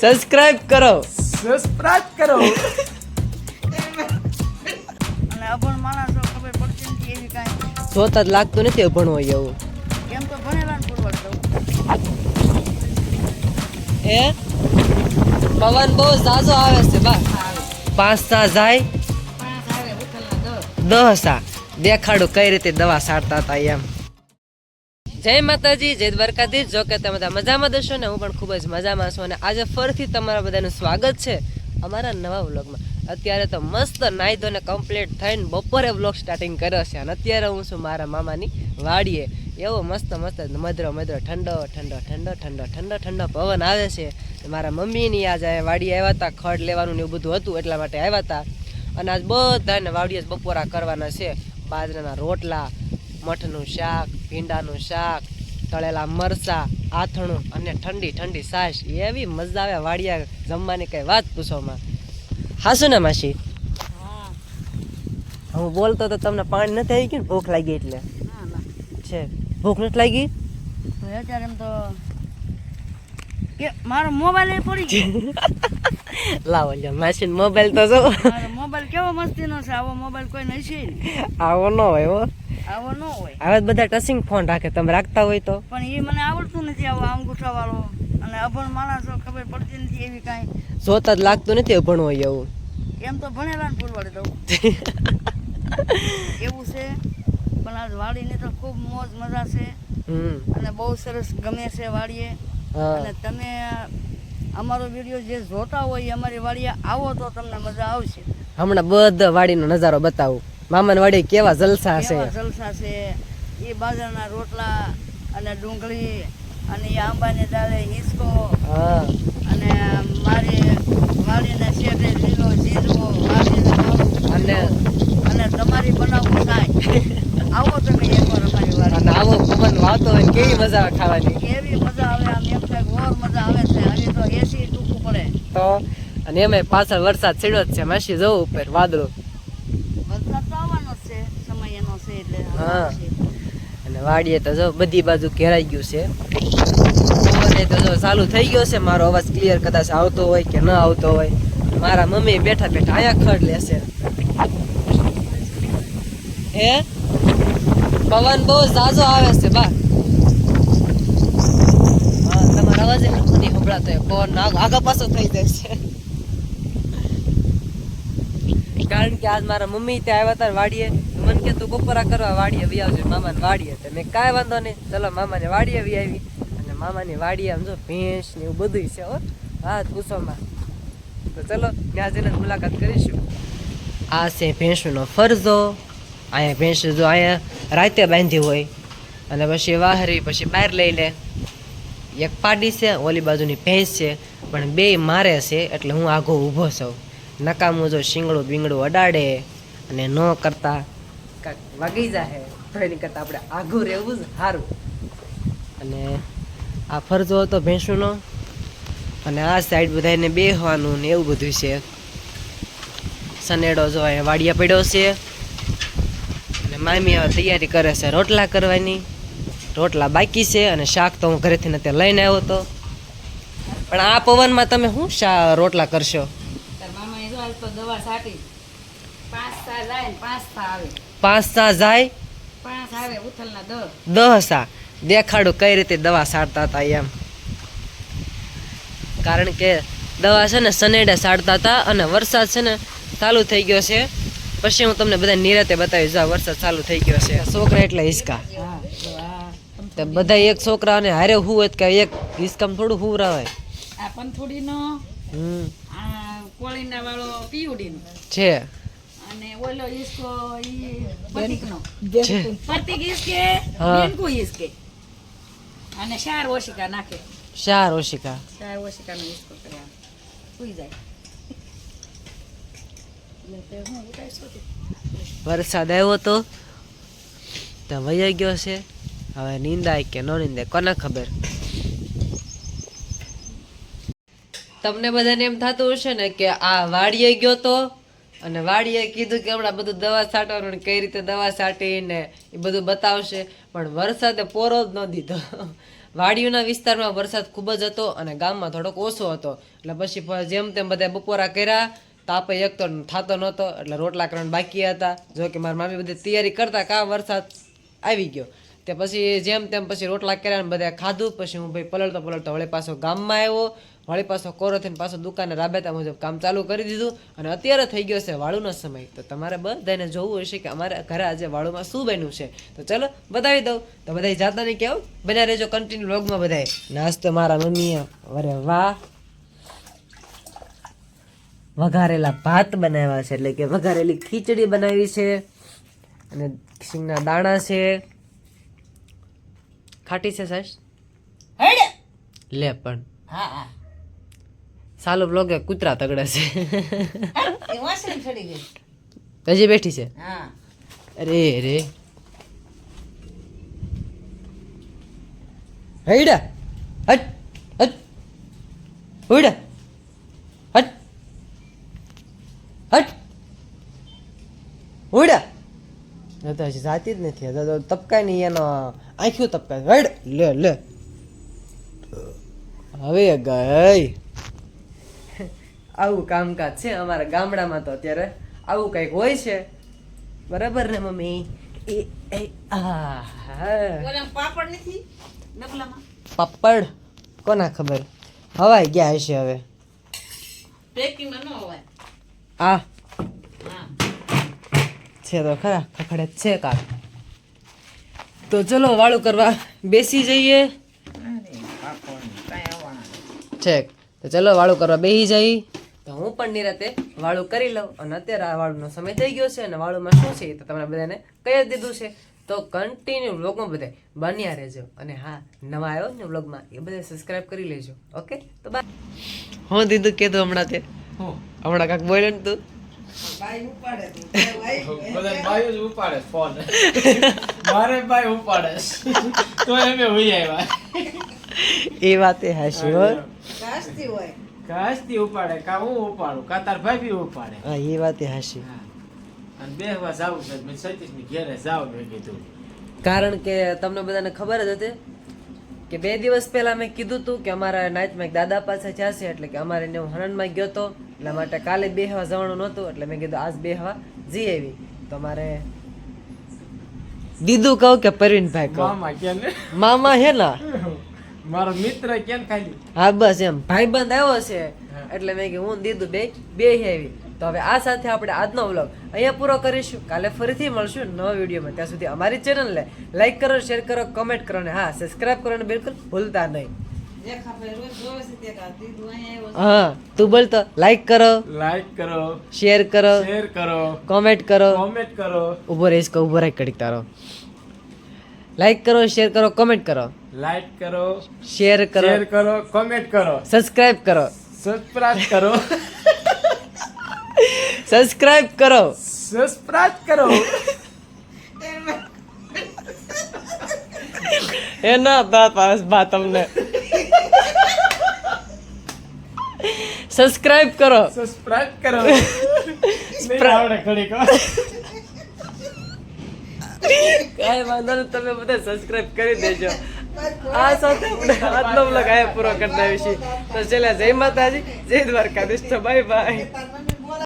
Subscribe કરો. Subscribe કરો. અને અભણ માણસો ખબર પડતી નથી એવી કાંઈ જોતા જ લાગતું નથી ભણવો એવું. એમ તો ભણેલા ને પુરવડ એ પવન બહુ ઝાઝો આવે છે બા. પાંચ સા જાય? દસ. આ દેખાડો દેખાડું કઈ રીતે દવા સારતા હતા એમ. જય માતાજી, જય દ્વારકાધીશ. જો કે તમે બધા મજામાં દશો ને હું પણ ખૂબ જ મજામાં છું અને આજે ફરીથી તમારા બધાનું સ્વાગત છે અમારા નવા વ્લોગમાં. અત્યારે તો મસ્ત નાહી ધોને કમ્પ્લીટ થઈને બપોરે વ્લોગ સ્ટાર્ટિંગ કર્યો છે અને અત્યારે હું છું મારા મામાની વાડીએ. એવો મસ્ત મસ્ત મધરો મધરો, ઠંડો ઠંડો ઠંડો ઠંડો ઠંડો ઠંડો પવન આવે છે. મારા મમ્મીની આજ વાડીએ આવ્યા હતા, ખડ લેવાનું ને એવું બધું હતું એટલા માટે આવ્યા હતા. અને આજ બધાને વાડીએ જ બપોરા કરવાના છે. બાજરાના રોટલા, મઠનું શાક ભીંડાનું શાક તળેલા મરચાં આથણું અને ઠંડી ઠંડી સાસ એવી મજા આવે વાડિયા જમવાની કઈ વાત પૂછોમાં હાસુ ને માસી? હા. હું બોલતો તો તમને પાણી નથી આવી ગયું ને? ભૂખ લાગી એટલે. છે. ભૂખ નથી લાગી? અત્યારે એમ તો કે મારો મોબાઈલ પડી ગયો. લાવો લ્યો મશીન મોબાઈલ તો જો. મોબાઈલ કેવો મસ્તીનો છે? આવો મોબાઈલ કોઈ નથી આવો ન હોય હો. આવો ન હોય. હવે બધા ટચિંગ ફોન રાખે તમે રાખતા હોય તો. પણ એ મને આવડતું નથી આવો અંગૂઠા વાળો. અને અભણ માણસો ખબર પડતી નથી એવી કાંઈ. જોતા જ લાગતું નથી ભણવો એવું. એમ તો ભણેલા ને પુરવડ દઉં. એવું છે. પણ આજ વાડીને તો ખૂબ મોજ મજા છે અને બહુ સરસ ગમે છે વાડીએ. અને તમે અમારો વીડિયો જે જોતા હોય અમારી વાડીએ આવો તો તમને મજા આવશે. હમણાં બધા વાડીનો નજારો બતાવું. મામાની વાડી કેવા જલસા છે જલસા છે. એ બાજરાના રોટલા અને ડુંગળી અને એ આંબાની દાળે હિસકો હા. અને મારી વાડીને શેઠે લીલો જીરવો અને અને તમારી બનાવવું થાય આવો તમે એકવાર અમારી વાડી અને આવો પવન વાતો હોય કેવી મજા આવે ખાવાની? કેવી મજા આવે આમ એમ થાય કે ઓર મજા આવે છે હજી તો એસી ટૂંકું પડે તો અને એમાં પાછળ વરસાદ છેડ્યો જ છે. માસી જવું ઉપર વાદળો. હા. અને વાડીએ તો જો બધી બાજુ ઘેરાઈ ગયું છે. પવન તો જો ચાલુ થઈ ગયો છે. મારો અવાજ ક્લિયર કદાચ આવતો હોય કે ન આવતો હોય. મારા મમ્મી બેઠા બેઠા આયા ખડ લેશે હે? પવન બહુ ઝાઝો આવે છે. બા હા તમારો અવાજ એ નથી સંભળાતો એ પવન આગ- પાછો થઈ જાય છે કારણ કે આજ મારા મમ્મી ત્યાં આવ્યા હતા વાડીએ મને કે તું બપોરા કરવા વાડીએ વી આવજે મામાને વાડીએ તો મેં કાંઈ વાંધો નહીં ચલો મામાને વાડીએ વી આવી અને મામાની વાડીએ આમ જો ભેંસ ને એવું બધું છે હો વાત પૂછવામાં તો ચલો ત્યાં જઈને મુલાકાત કરીશું આ છે ભેંસનો ફરજો અહીંયા ભેંસ જો અહીંયા રાતે બાંધી હોય અને પછી વાહરી પછી બહાર લઈ લે એક પાડી છે, ઓલી બાજુની ભેંસ છે, પણ બે મારે છે, એટલે હું આઘો ઊભો છું. નકામું જો શીંગડું બીંગડું અડાડે અને ન કરતા કાંઈક વાગી જાય તો એની કરતાં આપણે આઘું રહેવું જ સારું. અને આ ફરજો હતો ભેંસુનો, અને આ સાઈડ બધાને બેહવાનું ને એવું બધું છે. સનેડો જો વાડિયા પડ્યો છે, અને મામી હવે તૈયારી કરે છે રોટલા કરવાની. રોટલા બાકી છે અને શાક તો હું ઘરેથી નથી લઈને આવ્યો હતો પણ આ પવનમાં તમે શું શા રોટલા કરશો? પાંચ સા જાય ને પાંચ સા આવે. પાંચ સા જાય? પાંચ આવે ઉથલના દસ દહ સા દેખાડું કઈ રીતે દવા સાડતા હતા એમ. કારણ કે દવા છે ને સનેડા સાડતા હતા અને વરસાદ છે ને ચાલુ થઈ ગયો છે. પછી હું તમને બધા નિરાતે બતાવીશ વરસાદ ચાલુ થઈ ગયો છે. છોકરા એટલે હિસકા. હા તો બધા એક છોકરાને હારે હું હોય કે એક હિસકામ થોડું હું આ પંથોડીનો હમ. આ કોળીના વાળો પીવડીનો છે. અને ઓલો ઈસકો ઈ પતિકનો. છે. પતિક ઈસકે બેનકુ ઈસકે અને શાર ઓશિકા નાખે. શાર ઓશિકા. શાર ઓશિકાનો ઈસકો કરે. સુઈ જાય. વરસાદ આવ્યો તો તો વૈયા ગયો છે. હવે નિંદાય કે ન નિંદાય કોને ખબર તમને બધાને એમ થતું હશે ને કે આ વાડીએ ગયો તો અને વાડીએ કીધું કે હમણાં બધું દવા છાંટવાનું કઈ રીતે દવા છાંટીને એ બધું બતાવશે, પણ વરસાદે પોરો જ ન દીધો. વાડીઓના વિસ્તારમાં વરસાદ ખૂબ જ હતો અને ગામમાં થોડોક ઓછો હતો. એટલે પછી જેમ તેમ બધા બપોરા કર્યા, તાપે એક તો થતો નહોતો, એટલે રોટલા કરવાનું બાકી હતા. જો કે મારા મામી બધી તૈયારી કરતા કા વરસાદ આવી ગયો. તે પછી જેમ તેમ પછી રોટલા કર્યા ને બધા ખાધું, પછી હું ભાઈ પલળતો પલળતો વળી પાછો ગામમાં આવ્યો. વળી પાછો કોરો થઈને પાછો દુકાને રાબેતા મુજબ કામ ચાલુ કરી દીધું. અને અત્યારે થઈ ગયો છે વાળુનો સમય. તો તમારે બધાને જોવું હશે કે અમારે ઘરે આજે વાળુમાં શું બન્યું છે. તો ચલો, બતાવી દઉં. તો બધા જાતા નહીં કેવું બન્યા રહેજો કન્ટિન્યુ વ્લોગમાં બધાય. નાસ્તો મારા મમ્મીએ. અરે વાહ. વઘારેલા ભાત બનાવ્યા છે. એટલે કે વઘારેલી ખીચડી બનાવી છે. અને સિંગના દાણા છે. ખાટી છે સાહેબ? હેડે. લે પણ. હા હા. સાલું બ્લોગે કૂતરા તગડે છે. હજી બેઠી છે? હા. અરે રે હૈડા. હટ હટ. ઉડા હટ. હટ. ન તો હજી જાતી જ નથી. તો તપકાય નહીં એનો આંખ્યું તપકાય. હડ લે લે. હવે ગઈ. આવું કામકાજ છે અમારા ગામડામાં તો અત્યારે. આવું કંઈક હોય છે. બરાબર ને મમ્મી? એ એ આ હા. પાપડ નથી? ડબલામાં પાપડ? કોના ખબર? હવાઈ ગયા હશે હવે. પેકિંગમાં ન હવાય. આ છે તો ખરા? ખખડે છે કાક તો ચલો વાળું કરવા બેસી જઈએ. ઠીક. તો ચલો વાળું કરવા બેસી જઈ. તો હું પણ નિરાતે વાળું કરી લઉં. અને અત્યારે આ વાળુંનો સમય થઈ ગયો છે અને વાળુંમાં શું છે એ તો તમને બધાને કહી જ દીધું છે. તો કન્ટિન્યુ વ્લોગમાં બધા બન્યા રહેજો. અને હા નવા આવ્યો ને વ્લોગમાં એ બધા સબસ્ક્રાઇબ કરી લેજો. ઓકે તો બાય હું દીધું કીધું હમણાં તે હમણાં કાંક બોલ્યો ને તું? બધા ભાઈઓ જ ઉપાડે ફોન. મારે ભાઈ ઉપાડે. તો એમે હોઈ આવ્યા. એ વાતે હાશી હોય. ઉપાડે. કા હું ઉપાડું? કા તાર ભાઈ બી ઉપાડે? હા એ વાતે હાશી હા. અને બેહવા જાવું છે. મેં સતીશની ઘેરે જાવ મેં કીધું. કારણ કે તમને બધાને ખબર જ હતી કે બે દિવસ પહેલા મેં કીધું હતું કે અમારા એક દાદા પાસે જશે એટલે કે અમારે ને હું હરણમાં ગયો હતો એટલા માટે કાલે બેહવા જવાનું નહોતું એટલે મેં કીધું આજ બેહવા જઈ આવી. તો મારે દીદુ કહું કે પરવીનભાઈ કહું? મામા કેમ મામા હે ના? મારો મિત્ર કેમ ખાલી? હા બસ એમ. ભાઈબંધ આવ્યો છે એટલે મેં કીધું હું દીધું બે બે આવી. તો હવે આ સાથે આપણે આજનો વ્લોગ અહીંયા પૂરો કરીશું. કાલે ફરીથી મળશું નવા વિડીયોમાં. ત્યાં સુધી અમારી ચેનલને લાઈક કરો શેર કરો કમેન્ટ કરો ને. હા સબસ્ક્રાઇબ ને બિલકુલ ભૂલતા નહીં. દેખાભાઈ રોજ જોવે છે તે કા દીધું અહીંયા આવ્યો હા તું બોલ તો લાઈક કરો લાઈક કરો શેર કરો શેર કરો કોમેન્ટ કરો કોમેન્ટ કરો ઊભો રહીશ કે ઊભો રહી કડીક તારો લાઈક કરો શેર કરો કમેન્ટ કરો લાઈક કરો શેર કરો શેર કરો કોમેન્ટ કરો સબસ્ક્રાઇબ કરો સબસ્ક્રાઇબ કરો સબસ્ક્રાઇબ કરો સબસ્ક્રાઇબ કરો એ ના દાંત પાસ બા તમને સબસ્ક્રાઇબ કરો. સબસ્ક્રાઇબ કરો. નહીં આવડે ઘડીક. કાંઈ વાંધો નહીં તમે બધા સબસ્ક્રાઇબ કરી દેજો. આ સાથે આપણે આજનો બ્લોગ આયા પૂરો કરી દઈશું. તો છેલ્લે જય માતાજી જય દ્વારકાધીશ. તો બાય બાય